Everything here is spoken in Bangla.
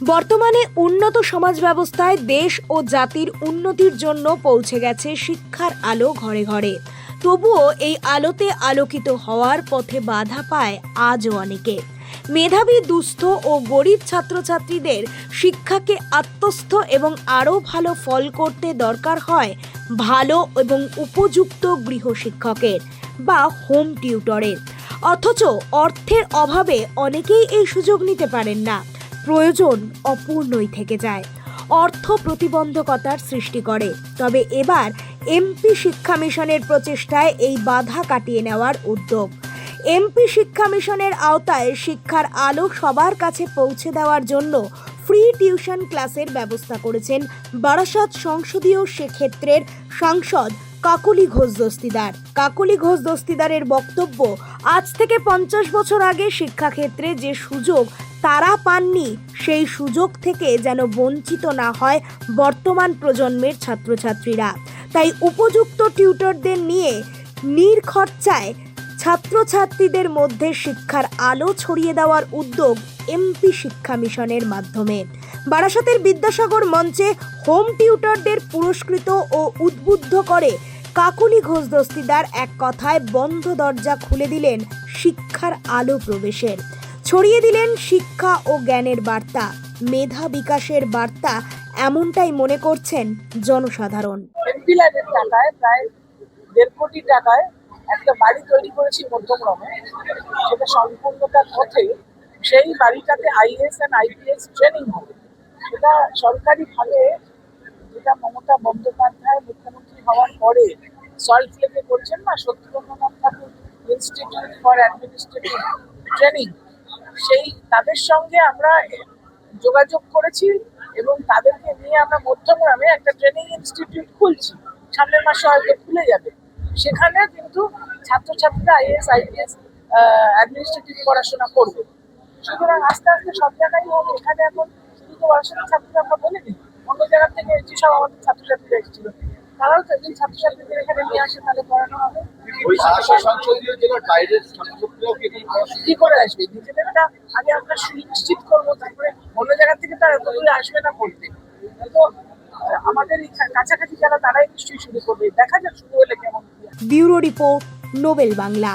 বর্তমানে উন্নত সমাজ ব্যবস্থায় দেশ ও জাতির উন্নতির জন্য পৌঁছে গেছে শিক্ষার আলো ঘরে ঘরে। তবুও এই আলোতে আলোকিত হওয়ার পথে বাধা পায় আজও অনেকে। মেধাবী, দুস্থ ও গরিব ছাত্রছাত্রীদের শিক্ষাকে আত্মস্থ এবং আরও ভালো ফল করতে দরকার হয় ভালো এবং উপযুক্ত গৃহশিক্ষকের বা হোম টিউটরের। অথচ অর্থের অভাবে অনেকেই এই সুযোগ নিতে পারেন না। প্রয়োজন অপূর্ণই থেকে যায়। অর্থ প্রতিবন্ধকতার সৃষ্টি করে। তবে এবার এমপি শিক্ষা মিশনের প্রচেষ্টায় এই বাধা কাটিয়ে নেওয়ার উদ্যোগ। এমপি শিক্ষা মিশনের আওতায় শিক্ষার আলো সবার কাছে পৌঁছে দেওয়ার জন্য ফ্রি টিউশন ক্লাসের ব্যবস্থা করেছেন বারাসাত সংসদীয় সেক্ষেত্রের সাংসদ কাকলি ঘোষ দস্তিদার। কাকলি ঘোষ দস্তিদারের বক্তব্য, আজ থেকে পঞ্চাশ বছর আগে শিক্ষাক্ষেত্রে যে সুযোগ তারা পাননি, সেই সুযোগ থেকে যেন বঞ্চিত না হয় বর্তমান প্রজন্মের ছাত্রছাত্রীরা। তাই উপযুক্ত টিউটরদের নিয়ে নির্খরচায় ছাত্রছাত্রীদের মধ্যে শিক্ষার আলো ছড়িয়ে দেওয়ার উদ্যোগ এমপি শিক্ষা মিশনের মাধ্যমে। বারাসতের বিদ্যাসাগর মঞ্চে হোম টিউটরদের পুরস্কৃত ও উদ্বুদ্ধ করে কাকুলি ঘোষ দস্তিদার এক কথায় বন্ধ দরজা খুলে দিলেন শিক্ষার আলো প্রবেশের। ছড়িয়ে দিলেন শিক্ষা ও জ্ঞানের বার্তা। মেধা বিকাশের বার্তা এমনটাই মনে করছেন জনসাধারণ। দেড় কোটি টাকায় একটা বাড়ি তৈরি করেছি সেটা সম্পূর্ণতার পথে সেই বাড়িটাতে আইএস অ্যান্ড আইপিএস ট্রেনিং হবে। সেটা সরকারিভাবে যেটা মমতা বন্দ্যোপাধ্যায় মুখ্যমন্ত্রী পরে সল্ট লেকে করছেন না? Satyendranath Thakur institute for administrative training সেই তাদের সঙ্গে আমরা যোগাযোগ করেছি এবং তাদেরকে নিয়ে আমরা মধ্যমগ্রামে একটা ট্রেনিং ইনস্টিটিউট খুলছি। সামনের মাসে হয়তো খুলে যাবে। সেখানে কিন্তু ছাত্রছাত্রীরা আইএস আইপিএস অ্যাডমিনিস্ট্রেটিভ পড়াশোনা করবে। সুতরাং আস্তে আস্তে সব জায়গায় হবে। এখানে এখন শুধু পড়াশোনার ছাত্ররা আমরা বলিনি, অন্য জায়গা থেকে এসেছি সব আমাদের ছাত্রছাত্রীরা এসেছিল। তারাও ছাত্রছাত্রীদের এখানে নিয়ে আসে তাহলে পড়ানো হবে। ওই আশা সংসদীয় জেলার বাইরের ছাত্রছাত্রীরাও কি করে আসবে? নিজেদেরটা আগে আমরা সুনিশ্চিত করব তারপরে অন্য জায়গা থেকে তারা এত দূরে আসবে না পড়তে তো আমাদের কাছাকাছি যারা তারাই নিশ্চয়ই শুরু করবে। দেখা যাক শুরু হলে কেমন ব্যুরো রিপোর্ট নোবেল বাংলা।